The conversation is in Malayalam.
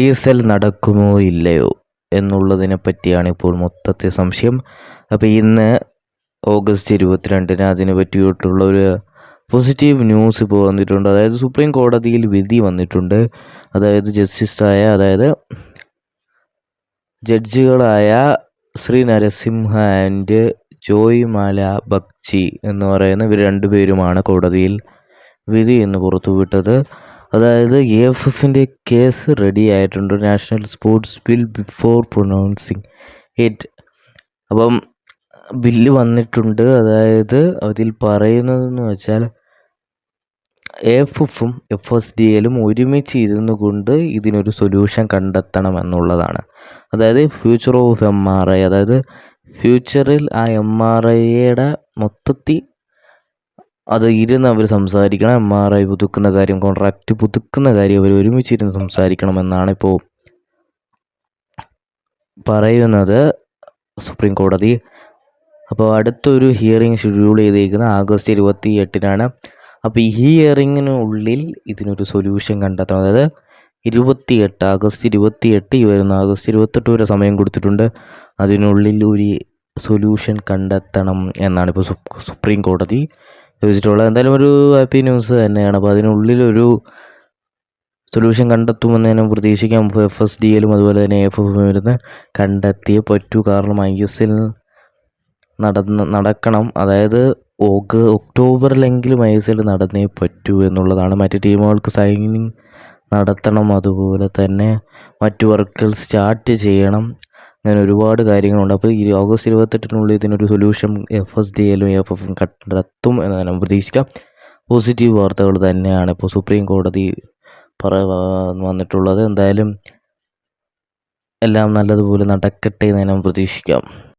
ഐ സെൽ നടക്കുമോ ഇല്ലയോ എന്നുള്ളതിനെ പറ്റിയാണ് ഇപ്പോൾ മൊത്തത്തിൽ സംശയം. അപ്പോൾ ഇന്ന് ഓഗസ്റ്റ് ഇരുപത്തിരണ്ടിന് അതിനെ പറ്റിയിട്ടുള്ള ഒരു പോസിറ്റീവ് ന്യൂസ് ഇപ്പോൾ വന്നിട്ടുണ്ട്. അതായത് സുപ്രീം കോടതിയിൽ വിധി വന്നിട്ടുണ്ട്. അതായത് ജസ്റ്റിസായ അതായത് ജഡ്ജുകളായ ശ്രീ നരസിംഹ ആൻഡ് ജോയ് മാല ബക്ചി എന്ന് പറയുന്ന ഇവർ രണ്ടുപേരുമാണ് കോടതിയിൽ വിധി എന്ന് പുറത്തുവിട്ടത്. അതായത് എ എഫ് എഫിന്റെ കേസ് റെഡി ആയിട്ടുണ്ട്. National sports bill before pronouncing it അപ്പം ബില്ല് വന്നിട്ടുണ്ട്. അതായത് അതിൽ പറയുന്നതെന്ന് വെച്ചാൽ എഫ് എഫും എഫ് എസ് ഡി എലും ഒരുമിച്ച് ഇരുന്നു കൊണ്ട് ഇതിനൊരു സൊല്യൂഷൻ കണ്ടെത്തണം എന്നുള്ളതാണ് അതായത് future of M R I അതായത് ഫ്യൂച്ചറിൽ ആ എം ആർ ഐയുടെ മൊത്തത്തിൽ അത് ഇരുന്ന് അവർ സംസാരിക്കണം. എം ആർ ഐ പുതുക്കുന്ന കാര്യം കോൺട്രാക്റ്റ് പുതുക്കുന്ന കാര്യം അവർ ഒരുമിച്ചിരുന്ന് സംസാരിക്കണമെന്നാണ് ഇപ്പോൾ പറയുന്നത് സുപ്രീം കോടതി അപ്പോൾ അടുത്തൊരു ഹിയറിംഗ് ഷെഡ്യൂൾ ചെയ്തേക്കുന്നത് ആഗസ്റ്റ് ഇരുപത്തി എട്ടിനാണ് അപ്പോൾ ഈ ഹിയറിങ്ങിനുള്ളിൽ ഇതിനൊരു സൊല്യൂഷൻ കണ്ടെത്തണം. അതായത് ഇരുപത്തി എട്ട് ആഗസ്റ്റ് ഇരുപത്തി എട്ട് ഈ വരുന്ന ആഗസ്റ്റ് ഇരുപത്തെട്ട് വരെ സമയം കൊടുത്തിട്ടുണ്ട്. അതിനുള്ളിൽ ഒരു സൊല്യൂഷൻ കണ്ടെത്തണം എന്നാണ് ഇപ്പോൾ സുപ്രീം കോടതി ചോദിച്ചിട്ടുള്ളത്. എന്തായാലും ഒരു ഹാപ്പി ന്യൂസ് തന്നെയാണ്. അപ്പോൾ അതിനുള്ളിലൊരു സൊല്യൂഷൻ കണ്ടെത്തുമെന്ന് തന്നെ പ്രതീക്ഷിക്കാം എഫ് എസ് ഡി എല്ലും അതുപോലെ തന്നെ എഫ് എഫ് വരുന്ന കണ്ടെത്തിയേ പറ്റൂ. കാരണം ഐ എസ് എൽ നടന്ന് നടക്കണം. അതായത് ഓഗ ഒക്ടോബറിലെങ്കിലും ഐ എസ് എൽ നടന്നേ പറ്റൂ എന്നുള്ളതാണ്. മറ്റ് ടീമുകൾക്ക് സൈനിങ് നടത്തണം. അതുപോലെ തന്നെ മറ്റു വർക്കുകൾ സ്റ്റാർട്ട് ചെയ്യണം. അങ്ങനെ ഒരുപാട് കാര്യങ്ങളുണ്ട്. അപ്പോൾ ഈ ഓഗസ്റ്റ് ഇരുപത്തെട്ടിനുള്ളിൽ ഇതിനൊരു സൊല്യൂഷൻ എഫ് എസ് ഡി എല്ലും എഫ് എഫും കണ്ടെത്തും എന്ന് തന്നെ പ്രതീക്ഷിക്കാം. പോസിറ്റീവ് വാർത്തകൾ തന്നെയാണ് ഇപ്പോൾ സുപ്രീം കോടതി പറ വന്നിട്ടുള്ളത്. എന്തായാലും എല്ലാം നല്ലതുപോലെ നടക്കട്ടെ എന്ന് തന്നെ പ്രതീക്ഷിക്കാം.